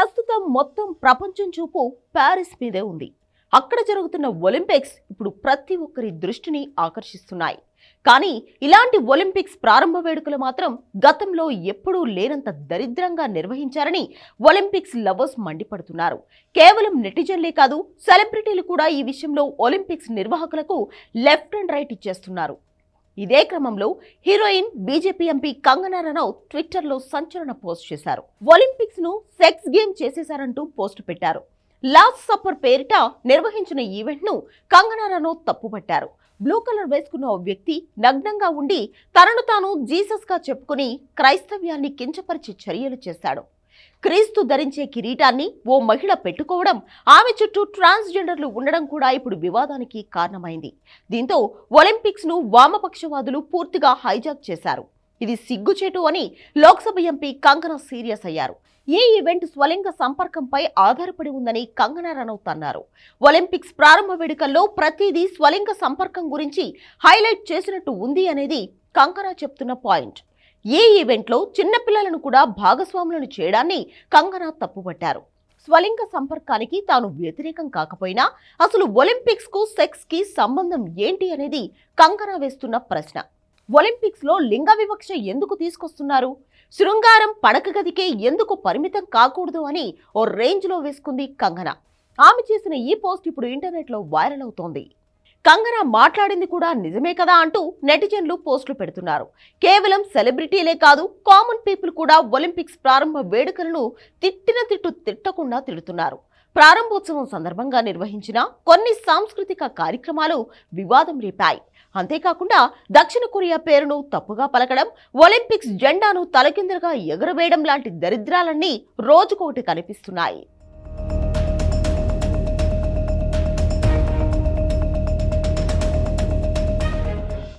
ప్రస్తుతం మొత్తం ప్రపంచం చూపు ప్యారిస్ మీదే ఉంది. అక్కడ జరుగుతున్న ఒలింపిక్స్ ఇప్పుడు ప్రతి ఒక్కరి దృష్టిని ఆకర్షిస్తున్నాయి. కానీ ఇలాంటి ఒలింపిక్స్ ప్రారంభ వేడుకలు మాత్రం గతంలో ఎప్పుడూ లేనంత దరిద్రంగా నిర్వహించారని ఒలింపిక్స్ లవర్స్ మండిపడుతున్నారు. కేవలం నెటిజన్లే కాదు సెలబ్రిటీలు కూడా ఈ విషయంలో ఒలింపిక్స్ నిర్వాహకులకు లెఫ్ట్ అండ్ రైట్ ఇచ్చేస్తున్నారు. ఇదే క్రమంలో heroine BJP MP Kangana Ranaut ట్విట్టర్లో సంచలన పోస్ట్ చేశారు. ఒలింపిక్స్ను సెక్స్ గేమ్ చేసేశారంటూ పోస్ట్ పెట్టారు. లాస్ట్ సప్పర్ పేరిట నిర్వహించిన ఈవెంట్ను కంగనా రనౌత్ తప్పుపట్టారు. బ్లూ కలర్ వేసుకున్న ఓ వ్యక్తి నగ్నంగా ఉండి తనను తాను జీసస్గా చెప్పుకుని క్రైస్తవ్యాన్ని కించపరిచే చర్యలు చేశాడు. క్రీస్తు ధరించే కిరీటాన్ని ఓ మహిళ పెట్టుకోవడం ఆమె చుట్టూ ట్రాన్స్జెండర్లు ఉండడం కూడా ఇప్పుడు వివాదానికి కారణమైంది. దీంతో ఒలింపిక్స్ను వామపక్షవాదులు పూర్తిగా హైజాక్ చేశారు. ఇది సిగ్గుచేటు అని లోక్సభ ఎంపీ కంగనా సీరియస్ అయ్యారు. ఈ ఈవెంట్ స్వలింగ సంపర్కంపై ఆధారపడి ఉందని కంగనా రనౌత్ అన్నారు. ఒలింపిక్స్ ప్రారంభ వేడుకల్లో ప్రతిదీ స్వలింగ సంపర్కం గురించి హైలైట్ చేసినట్టు ఉంది అనేది కంగనా చెప్తున్న పాయింట్. ఈ ఈవెంట్లో చిన్నపిల్లలను కూడా భాగస్వాములను చేయడాన్ని కంగనా తప్పుపట్టారు. స్వలింగ సంపర్కానికి తాను వ్యతిరేకం కాకపోయినా అసలు ఒలింపిక్స్కు సెక్స్కి సంబంధం ఏంటి అనేది కంగనా వేస్తున్న ప్రశ్న. ఒలింపిక్స్లో లింగ వివక్ష ఎందుకు తీసుకొస్తున్నారు? శృంగారం పడక గదికే ఎందుకు పరిమితం కాకూడదు అని ఓ రేంజ్లో వేసుకుంది కంగనా. ఆమె చేసిన ఈ పోస్ట్ ఇప్పుడు ఇంటర్నెట్లో వైరల్ అవుతోంది. కంగనా మాట్లాడింది కూడా నిజమే కదా అంటూ నెటిజన్లు పోస్టులు పెడుతున్నారు. కేవలం సెలబ్రిటీలే కాదు కామన్ పీపుల్ కూడా ఒలింపిక్స్ ప్రారంభ వేడుకలను తిట్టిన తిట్టు తిట్టకుండా తిడుతున్నారు. ప్రారంభోత్సవం సందర్భంగా నిర్వహించిన కొన్ని సాంస్కృతిక కార్యక్రమాలు వివాదం రేపాయి. అంతేకాకుండా దక్షిణ కొరియా పేరును తప్పుగా పలకడం ఒలింపిక్స్ జెండాను తలకిందులుగా ఎగురవేయడం లాంటి దరిద్రాలన్నీ రోజుకొకటి కనిపిస్తున్నాయి.